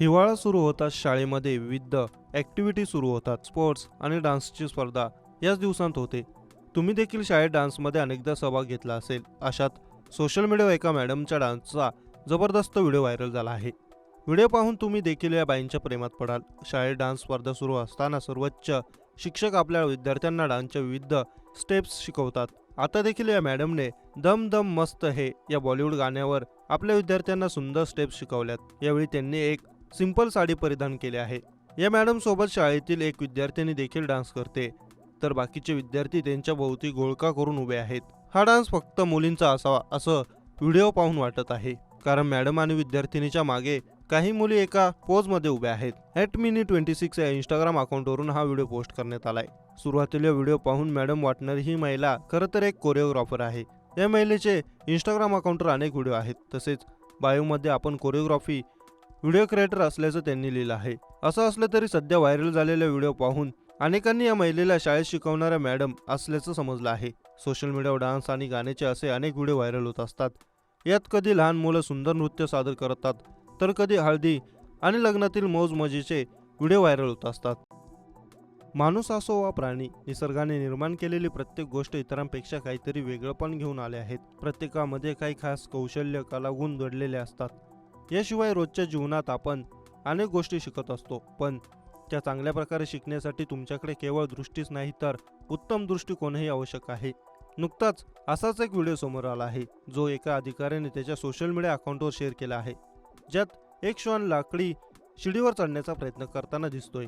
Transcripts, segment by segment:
हिवाळा सुरू होताच शाळेमध्ये विविध ॲक्टिव्हिटी सुरू होतात. स्पोर्ट्स आणि डान्सची स्पर्धा याच दिवसांत होते. तुम्ही देखील शाळेत डान्समध्ये अनेकदा सहभाग घेतला असेल. अशात सोशल मीडियावर एका मॅडमच्या डान्सचा जबरदस्त व्हिडिओ व्हायरल झाला आहे. व्हिडिओ पाहून तुम्ही देखील या बाईंच्या प्रेमात पडाल. शाळेत डान्स स्पर्धा सुरू असताना सर्वोच्च शिक्षक आपल्या विद्यार्थ्यांना डान्सच्या विविध स्टेप्स शिकवतात. आता देखील या मॅडमने दम दम मस्त हे या बॉलिवूड गाण्यावर आपल्या विद्यार्थ्यांना सुंदर स्टेप्स शिकवल्यात. यावेळी त्यांनी एक सिंपल साडी परिधान केली आहे. या मॅडम सोबत शाळेतील एक विद्यार्थिनी देखील डान्स करते. तर बाकीचे विद्यार्थी त्यांच्या भोवती गोळका करून उभे आहेत. हा डान्स फक्त मुलींचा असावा असं व्हिडिओ पाहून वाटत आहे. कारण मॅडम आणि विद्यार्थिनीच्या मागे काही मुली एका पोजमध्ये उभ्या आहेत. ॲट मिनी ट्वेंटी सिक्स या इंस्टाग्राम अकाउंटवरून हा व्हिडिओ पोस्ट करण्यात आलाय. सुरुवातीला व्हिडिओ पाहून मॅडम वाटणारी ही महिला खरं तर एक कोरिओग्राफर आहे. या महिलेचे इंस्टाग्राम अकाउंटवर अनेक व्हिडिओ आहेत. तसेच बायोमध्ये आपण कोरिओग्राफी व्हिडिओ क्रिएटर असल्याचं त्यांनी लिहिलं आहे. असं असलं तरी सध्या व्हायरल झालेला व्हिडिओ पाहून अनेकांनी या महिलेला शाळेत शिकवणाऱ्या मॅडम असल्याचं समजलं आहे. सोशल मीडियावर डान्स आणि गाण्याचे असे अनेक व्हिडिओ व्हायरल होत असतात. यात कधी लहान मुलं सुंदर नृत्य सादर करतात तर कधी हळदी आणि लग्नातील मौजमजेचे व्हिडिओ व्हायरल होत असतात. माणूस असो वा प्राणी निसर्गाने निर्माण केलेली प्रत्येक गोष्ट इतरांपेक्षा काहीतरी वेगळं पण घेऊन आले आहेत. प्रत्येकामध्ये काही खास कौशल्य कलागुण दडलेले असतात. याशिवाय रोजच्या जीवनात आपण अनेक गोष्टी शिकत असतो. पण त्या चांगल्या प्रकारे शिकण्यासाठी तुमच्याकडे केवळ दृष्टीच नाही तर उत्तम दृष्टिकोनही आवश्यक आहे. नुकताच असाच एक व्हिडिओ समोर आला आहे जो एका अधिकाऱ्याने त्याच्या सोशल मीडिया अकाउंटवर शेअर केला आहे. ज्यात एक श्वान लाकडी शिडीवर चढण्याचा प्रयत्न करताना दिसतोय.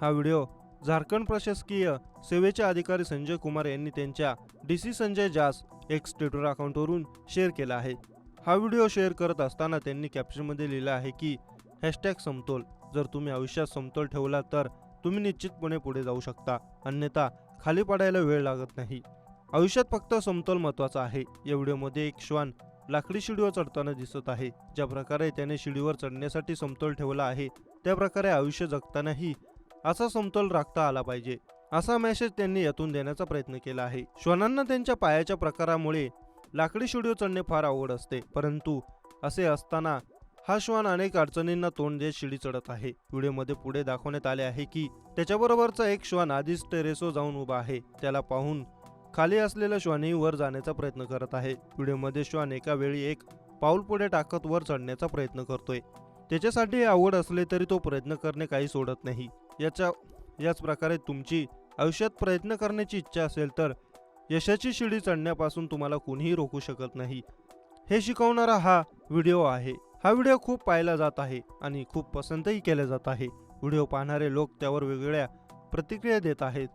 हा व्हिडिओ झारखंड प्रशासकीय सेवेचे अधिकारी संजय कुमार यांनी त्यांच्या डी सी संजय जास एक्स ट्विटर अकाउंटवरून शेअर केला आहे. हा व्हिडिओ शेअर करत असताना त्यांनी कॅप्शनमध्ये लिहिलं आहे की हॅशटॅग समतोल. जर तुम्ही आयुष्यात समतोल ठेवला तर तुम्ही निश्चितपणे पुढे जाऊ शकता. अन्यथा खाली पडायला वेळ लागत नाही. आयुष्यात फक्त समतोल महत्त्वाचा आहे. या व्हिडिओमध्ये एक श्वान लाकडी शिडीवर चढताना दिसत आहे. ज्या प्रकारे त्याने शिडीवर चढण्यासाठी समतोल ठेवला आहे त्या प्रकारे आयुष्य जगतानाही असा समतोल राखता आला पाहिजे. असा मेसेज त्यांनी यातून देण्याचा प्रयत्न केला आहे. श्वानांना त्यांच्या पायाच्या प्रकारामुळे लाकडी शिडीवर चढणे फार आवड असते. परंतु असे असताना हा श्वान अनेक अडचणींना तोंड देत शिडी चढत आहे. व्हिडिओमध्ये पुढे दाखवण्यात आले आहे की त्याच्याबरोबरचा एक श्वान आधीच टेरेसो जाऊन उभा आहे. त्याला पाहून खाली असलेला श्वानही वर जाण्याचा प्रयत्न करत आहे. व्हिडिओमध्ये श्वान एका वेळी एक पाऊल पुढे टाकत वर चढण्याचा प्रयत्न करतोय. त्याच्यासाठी हे आवड असले तरी तो प्रयत्न करणे काही सोडत नाही. याच्या याच प्रकारे तुमची आयुष्यात प्रयत्न करण्याची इच्छा असेल तर यशाची शिडी चढण्यापासून तुम्हाला कोणीही रोखू शकत नाही. हे शिकवणारा हा व्हिडिओ आहे. हा व्हिडिओ खूप पाहिला जात आहे आणि खूप पसंतही केला जात आहे. व्हिडिओ पाहणारे लोक त्यावर वेगवेगळ्या प्रतिक्रिया देत आहेत.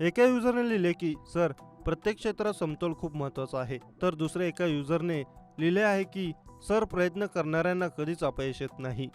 एका युजरने लिहिले की सर प्रत्येक क्षेत्रात समतोल खूप महत्त्वाचा आहे. तर दुसऱ्या एका युजरने लिहिले आहे की सर प्रयत्न करणाऱ्यांना कधीच अपयश येत नाही.